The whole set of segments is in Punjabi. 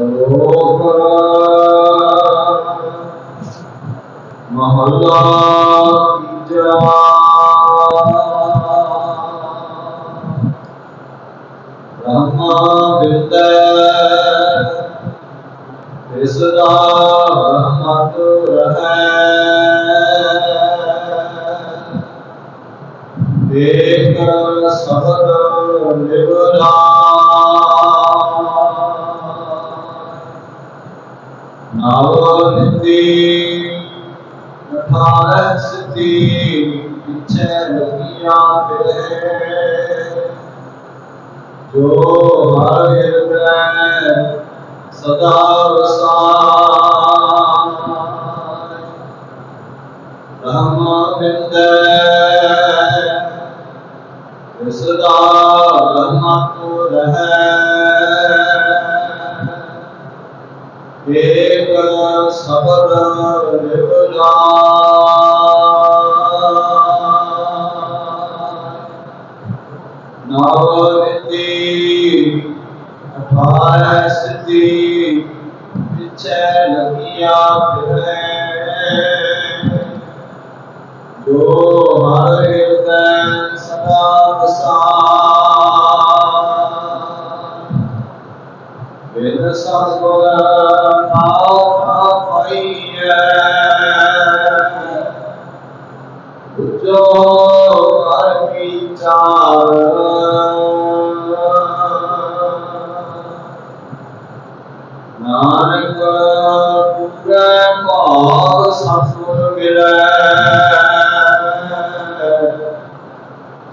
ਸ਼ਲੋਕ ਮਹਲਾ ਨਾਵ ਨਿਤੀ ਅਠਾਰਹ ਸਿੱਧੀ ਪਿਛੇ ਲਗੀਆਂ ਫਿਰੇ। ਜੋ ਹਰ ਹਿਰਦੈ ਸਦਾ ਵਸਾਇ ਬ੍ਰਹਮ ਵਿਦੈ ਇਸ ਦਾ ਬ੍ਰਹਮ ਰਹੈ। ਏਕ ਸਬਦ ਨਿਵਲਾ ਨਵ ਨਾਨਕ ਪੁਰੇ ਭਾਗ ਸਤਿਗੁਰ ਮਿਲੈ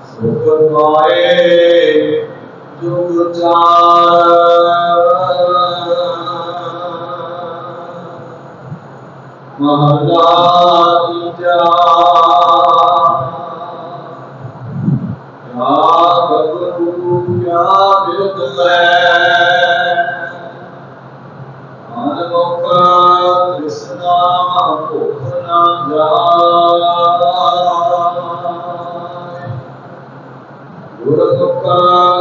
ਸੁਖ ਪਾਏ ਜੁਗ ਚਾਰ ਮਹਲਾ ਤੀਜਾ ਯਾ ਗੁਰੂ ਕਿਆ ਬਿਰਦ ਲੈ ਭੁਖ ਨਾ ਜਾਏ ਗੁਰ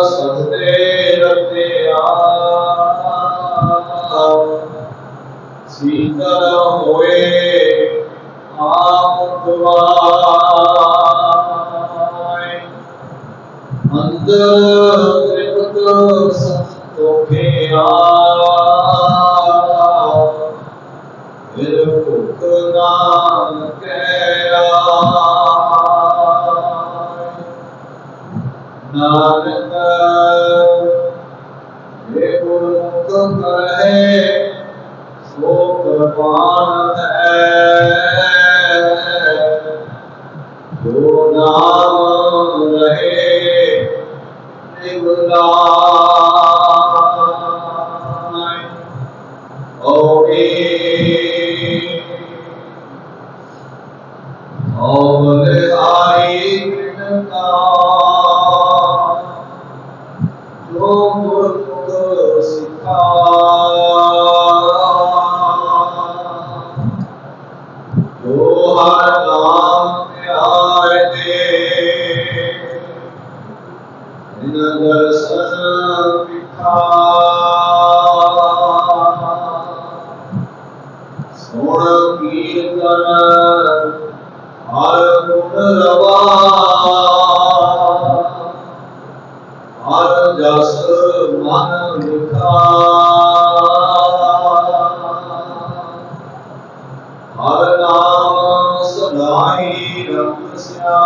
ਸਤਿ ਰਤਿਆ ਸੀਤਲ ਹੋਏ ਆਪ ਦੁਆਏ ਅੰਦਰ ਤ੍ਰਿਪਤ ਸੰਤੋਖਿਆ ਨਾਨਕ ਇਹ ਗੁਰਮੁਖ ਕਹੇ ਸੋ ਕੁਰਬਾਨ ਹੈ ਜੋ ਨਾਮ ਰਹੇ ਨਿਵਲਾਇ ਓਏ ਓਲੇ ਆਈ ਕ੍ਰਿਸ਼ਨਾ ਜਸ ਮਨ ਲਿਖਾ ਹਰ ਨਾਮ ਸਦਾਈ ਰਖਸਿਆ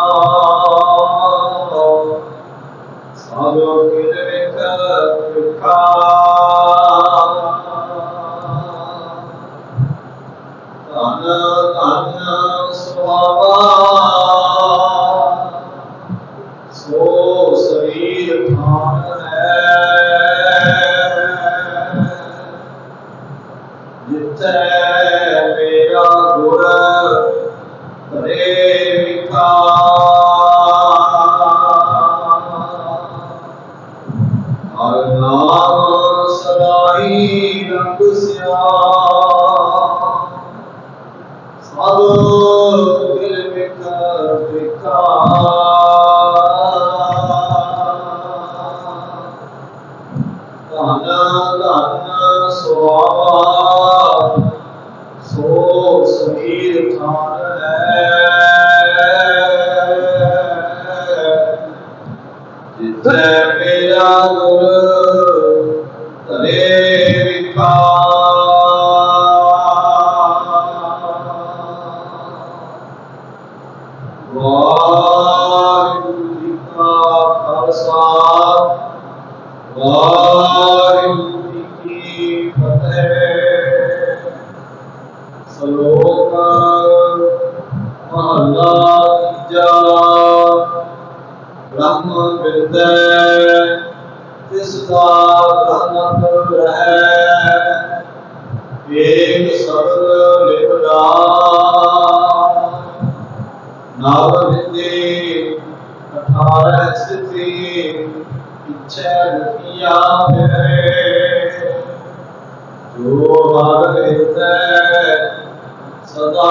ਸਭ ਕਿਲ ਵਿਖ ਵਿਖਾ। ਧਨ ਧਨ ਸੁਆਵਾ ਮੇਰਾ ਗੁਰ ਕਰੇ ਵਿਖਾ ਹਰ ਨਾਮ ਸਦਾਈ ਰੰਗ ਸਿਆ। ਸਭ ਦਿਲ ਵਿਖ ਵਿਖਾ ਧਨ ਧਨ ਸੁਆਵਾ ਸੋ ਸਰੀਰ ਥਾਨ ਹੈ ਜਿਤੈ ਮੇਰਾ ਗੁਰ ਤਰੇ ਵਿਕਾਰ ਵਾਹਿਗੁਰੂ ਜੀ ਕਾ ਖਾਲਸਾ ਵਾਹਿਗੁਰੂ ਬ੍ਰਹਮ ਵਿਦੈ ਤਿਸ ਦਾ ਬ੍ਰਹਮਤ ਰਹਿ। ਏਕ ਸਬਦ ਲਿਵਦਾ ਨਵ ਵਿਦੇ ਅਠਾਰਹ ਸਥਿਤੀ ਇੱਛਾ ਰਤੀਆ ਫਿਰੇ। ਜੋ ਹਰ ਹਿਰਦੈ ਸਦਾ